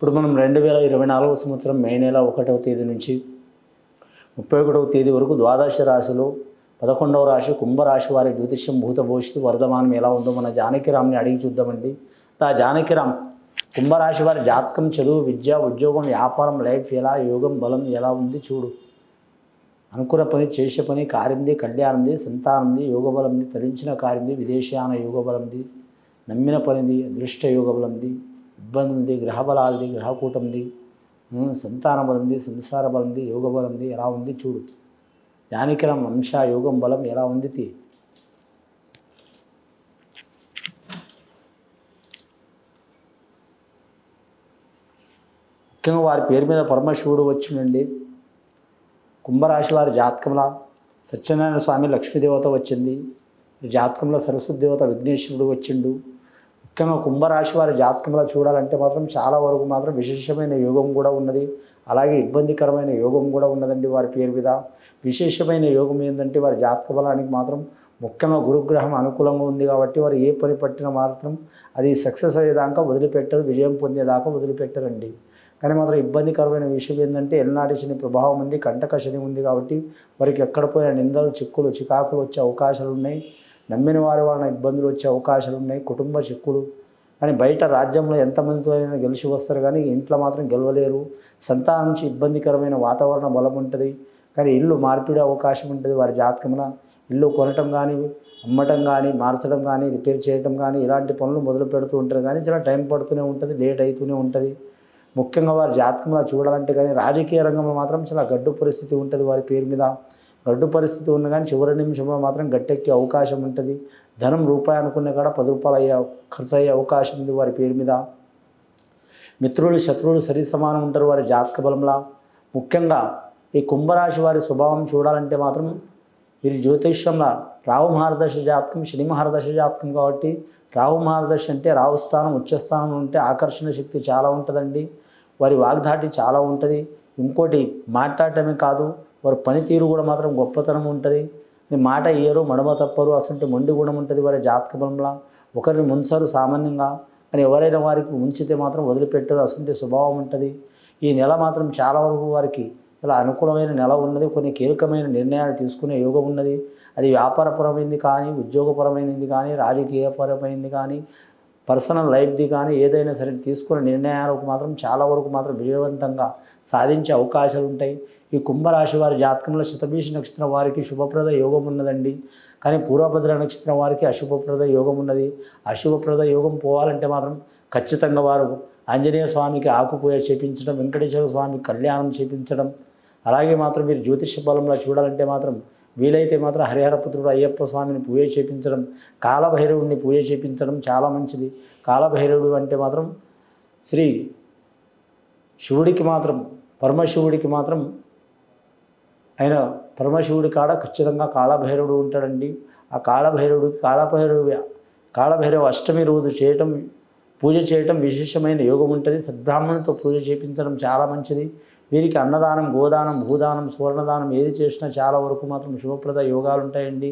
ఇప్పుడు మనం రెండు వేల ఇరవై నాలుగవ సంవత్సరం మే నెల ఒకటవ తేదీ నుంచి ముప్పై ఒకటవ తేదీ వరకు ద్వాదశ రాశిలో పదకొండవ రాశి కుంభరాశి వారి జ్యోతిష్యం భూత భవిష్యత్తు వర్ధమానం ఎలా ఉందో మన జానకిరామ్ని అడిగి చూద్దామండి. ఆ జానకిరామ్ కుంభరాశి వారి జాతకం చదువు విద్య ఉద్యోగం వ్యాపారం లైఫ్ ఎలా యోగం బలం ఎలా ఉంది చూడు. అనుకున్న పని చేసే పని కార్యంది కళ్యాణంది సంతానంది యోగబలంది తరించిన కార్యంది విదేశాన యోగబలంది నమ్మిన పనిది అదృష్ట యోగబలంది ఇబ్బంది ఉంది గ్రహబలాలది గ్రహకూటంది ఉంది సంతాన బలంది సంసార బలంది యోగ బలంది ఎలా ఉంది చూడు. యానికరం అంశ యోగం బలం ఎలా ఉంది తీ. ముఖ్యంగా వారి పేరు మీద పరమశివుడు వచ్చిండండి. కుంభరాశి వారి జాతకంలో సత్యనారాయణ స్వామి లక్ష్మీదేవత వచ్చింది. జాతకంలో సరస్వతి దేవత విఘ్నేశ్వరుడు వచ్చిండు. ముఖ్యంగా కుంభరాశి వారి జాతకంలో చూడాలంటే మాత్రం చాలా వరకు మాత్రం విశేషమైన యోగం కూడా ఉన్నది. అలాగే ఇబ్బందికరమైన యోగం కూడా ఉన్నదండి వారి పేరు మీద. విశేషమైన యోగం ఏంటంటే వారి జాతక బలానికి మాత్రం ముఖ్యంగా గురుగ్రహం అనుకూలంగా ఉంది కాబట్టి వారు ఏ పని పట్టినా మాత్రం అది సక్సెస్ అయ్యేదాకా వదిలిపెట్టరు విజయం పొందేదాకా వదిలిపెట్టరండి. కానీ మాత్రం ఇబ్బందికరమైన విషయం ఏంటంటే ఎల్నాటి శని ప్రభావం ఉంది కంటక శని ఉంది కాబట్టి వారికి ఎక్కడ పోయిన నిందలు చిక్కులు చికాకులు వచ్చే అవకాశాలు ఉన్నాయి. నమ్మిన వారి వలన ఇబ్బందులు వచ్చే అవకాశాలు ఉన్నాయి. కుటుంబ చిక్కులు కానీ బయట రాజ్యంలో ఎంతమందితో అయినా గెలిచి వస్తారు. కానీ ఇంట్లో మాత్రం గెలవలేరు. సంతానం నుంచి ఇబ్బందికరమైన వాతావరణ బలం ఉంటుంది. కానీ ఇల్లు మార్పిడి అవకాశం ఉంటుంది వారి జాతకమున ఇల్లు కొనటం కానీ అమ్మటం కానీ మార్చడం కానీ రిపేర్ చేయడం కానీ ఇలాంటి పనులు మొదలు పెడుతూ ఉంటారు. కానీ చాలా టైం పడుతూనే ఉంటుంది లేట్ అవుతూనే ఉంటుంది. ముఖ్యంగా వారి జాతకంలో చూడాలంటే కానీ రాజకీయ రంగంలో మాత్రం చాలా గడ్డు పరిస్థితి ఉంటుంది వారి పేరు మీద. గడ్డు పరిస్థితి ఉన్న కానీ చివరి నిమిషంలో మాత్రం గట్టెక్కే అవకాశం ఉంటుంది. ధనం రూపాయి అనుకున్న కాడ పది రూపాయలు అయ్యే ఖర్చు అయ్యే అవకాశం ఉంది వారి పేరు మీద. మిత్రులు శత్రువులు సరి సమానం ఉంటారు వారి జాతక బలంలా. ముఖ్యంగా ఈ కుంభరాశి వారి స్వభావం చూడాలంటే మాత్రం వీరి జ్యోతిష్యంలో. రావు మహారదశ జాతకం శని మహారదశ జాతకం కాబట్టి రావు మహారదశ అంటే రావు స్థానం ఉచ్చస్థానం ఉంటే ఆకర్షణ శక్తి చాలా ఉంటుందండి. వారి వాగ్దాటి చాలా ఉంటుంది. ఇంకోటి మాట్లాడటమే కాదు వారి పనితీరు కూడా మాత్రం గొప్పతనం ఉంటుంది. మాట ఇయ్యరు మడమ తప్పరు అసలు మొండి గుణం ఉంటుంది వారి జాతక బలంలా ఒకరిని ముంచరు సామాన్యంగా కానీ ఎవరైనా వారికి ఉంచితే మాత్రం వదిలిపెట్టరు. అసలు స్వభావం ఉంటుంది. ఈ నెల మాత్రం చాలా వరకు వారికి చాలా అనుకూలమైన నెల ఉన్నది. కొన్ని కీలకమైన నిర్ణయాలు తీసుకునే యోగం ఉన్నది. అది వ్యాపారపరమైంది కానీ ఉద్యోగపరమైనది కానీ రాజకీయపరమైనది కానీ పర్సనల్ లైఫ్ది కానీ ఏదైనా సరే తీసుకునే నిర్ణయాలకు మాత్రం చాలా వరకు మాత్రం విజయవంతంగా సాధించే అవకాశాలు ఉంటాయి ఈ కుంభరాశి వారి జాతకంలో శతభీష నక్షత్రం వారికి శుభప్రద యోగం ఉన్నదండి. కానీ పూర్వభద్ర నక్షత్రం వారికి అశుభప్రద యోగం ఉన్నది. అశుభప్రద యోగం పోవాలంటే మాత్రం ఖచ్చితంగా వారు ఆంజనేయ స్వామికి ఆకుపూజ చేపించడం వెంకటేశ్వర స్వామికి కళ్యాణం చేపించడం అలాగే మాత్రం మీరు జ్యోతిష బలంలో చూడాలంటే మాత్రం వీలైతే మాత్రం హరిహరపుత్రుడు అయ్యప్ప స్వామిని పూజ చేపించడం కాలభైరవుడిని పూజ చేపించడం చాలా మంచిది. కాలభైరవుడు అంటే మాత్రం శ్రీ శివుడికి మాత్రం పరమశివుడికి మాత్రం ఆయన పరమశివుడి కాడ ఖచ్చితంగా కాళభైరవుడు ఉంటాడండి. ఆ కాళభైరవుడు కాళభైరవి కాళభైరవ అష్టమి రోజు చేయటం పూజ చేయటం విశేషమైన యోగం ఉంటుంది. సద్బ్రాహ్మణులతో పూజ చేపించడం చాలా మంచిది. వీరికి అన్నదానం గోదానం భూదానం సువర్ణదానం ఏది చేసినా చాలా వరకు మాత్రం శుభప్రద యోగాలు ఉంటాయండి.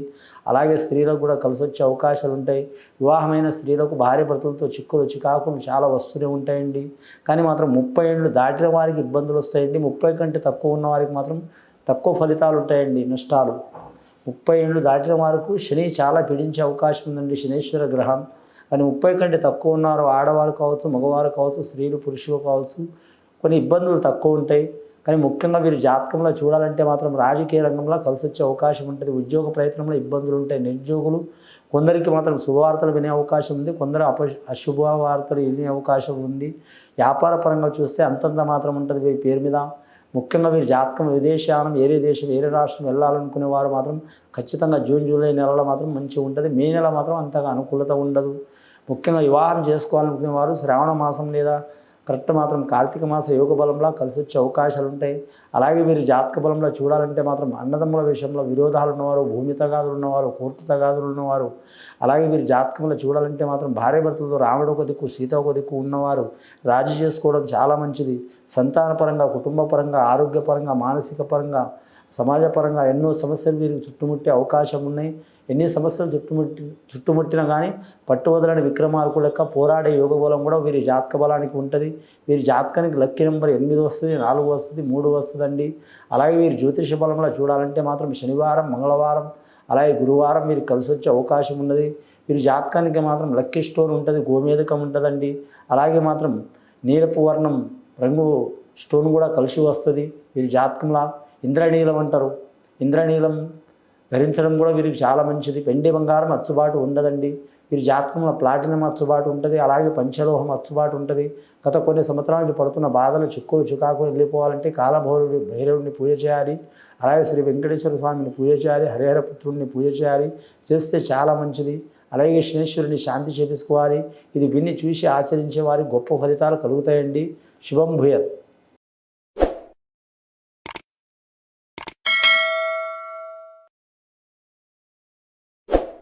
అలాగే స్త్రీలకు కూడా కలిసి వచ్చే అవకాశాలు ఉంటాయి. వివాహమైన స్త్రీలకు భార్య భర్తలతో చిక్కులు చికాకులు చాలా వస్తూనే ఉంటాయండి. కానీ మాత్రం ముప్పై ఏళ్ళు దాటిన వారికి ఇబ్బందులు వస్తాయండి. ముప్పై కంటే తక్కువ ఉన్న వారికి మాత్రం తక్కువ ఫలితాలు ఉంటాయండి నష్టాలు. ముప్పై ఏళ్ళు దాటిన వరకు శని చాలా పీడించే అవకాశం ఉందండి శనీశ్వర గ్రహం. కానీ ముప్పై కంటే తక్కువ ఉన్నారు ఆడవారు కావచ్చు మగవారు కావచ్చు స్త్రీలు పురుషులు కావచ్చు కొన్ని ఇబ్బందులు తక్కువ ఉంటాయి. కానీ ముఖ్యంగా వీరు జాతకంలో చూడాలంటే మాత్రం రాజకీయ రంగంలో కలిసి వచ్చే అవకాశం ఉంటుంది. ఉద్యోగ ప్రయత్నంలో ఇబ్బందులు ఉంటాయి. నిరుద్యోగులు కొందరికి మాత్రం శుభవార్తలు వినే అవకాశం ఉంది. కొందరు అప అశుభ వార్తలు వినే అవకాశం ఉంది. వ్యాపార పరంగా చూస్తే అంతంత మాత్రం ఉంటుంది. వీరి పేరు మీద ముఖ్యంగా మీరు జాతకం విదేశానం వేరే దేశం వేరే రాష్ట్రం వెళ్ళాలనుకునే వారు మాత్రం ఖచ్చితంగా జూన్ జూలై నెలలో మాత్రం మంచిగా ఉంటుంది. మే నెల మాత్రం అంతగా అనుకూలత ఉండదు. ముఖ్యంగా వివాహం చేసుకోవాలనుకునే వారు శ్రావణ మాసం లేదా కరెక్ట్ మాత్రం కార్తీక మాస యోగ బలంలో కలిసి వచ్చే అవకాశాలు ఉంటాయి అలాగే మీరు జాతక బలంలో చూడాలంటే మాత్రం అన్నదమ్ముల విషయంలో విరోధాలు ఉన్నవారు భూమి తగాదులు ఉన్నవారు కోర్టు తగాదులు ఉన్నవారు అలాగే మీరు జాతకంలో చూడాలంటే మాత్రం భార్య భర్తలతో రాముడు ఒక దిక్కు సీత ఒక దిక్కు ఉన్నవారు రాజీ చేసుకోవడం చాలా మంచిది. సంతానపరంగా కుటుంబపరంగా ఆరోగ్యపరంగా మానసిక పరంగా సమాజపరంగా ఎన్నో సమస్యలు వీరికి చుట్టుముట్టే అవకాశం ఉన్నాయి. ఎన్ని సమస్యలు చుట్టుముట్టి చుట్టుముట్టినా కానీ పట్టువదలని విక్రమార్కు లెక్క పోరాడే యోగ బలం కూడా వీరి జాతక బలానికి ఉంటుంది. వీరి జాతకానికి లక్కీ నెంబర్ ఎనిమిది వస్తుంది నాలుగు వస్తుంది మూడు వస్తుందండి. అలాగే వీరి జ్యోతిష బలంలో చూడాలంటే మాత్రం శనివారం మంగళవారం అలాగే గురువారం మీరు కలిసి వచ్చే అవకాశం ఉన్నది. వీరి జాతకానికి మాత్రం లక్కీ స్టోన్ ఉంటుంది గోమేదకం ఉంటుందండి. అలాగే మాత్రం నీలపు వర్ణం రంగు స్టోన్ కూడా కలిసి వస్తుంది. వీరి జాతకంలా ఇంద్రనీలం అంటారు. ఇంద్రనీలం ధరించడం కూడా వీరికి చాలా మంచిది. వెండి బంగారం అచ్చుబాటు ఉండదండి. వీరి జాతకంలో ప్లాటినం అచ్చుబాటు ఉంటుంది. అలాగే పంచలోహం అచ్చుబాటు ఉంటుంది. గత కొన్ని సంవత్సరాల నుంచి పడుతున్న బాధలు చిక్కులు చికాకులు వెళ్ళిపోవాలంటే కాలభైరుడి భైరవుడిని పూజ చేయాలి. అలాగే శ్రీ వెంకటేశ్వర స్వామిని పూజ చేయాలి. హరిహర పుత్రుడిని పూజ చేయాలి. చేస్తే చాలా మంచిది. అలాగే శనేశ్వరుని శాంతి చేపించుకోవాలి. ఇది విని చూసి ఆచరించే వారికి గొప్ప ఫలితాలు కలుగుతాయండి. శుభం భూయత్.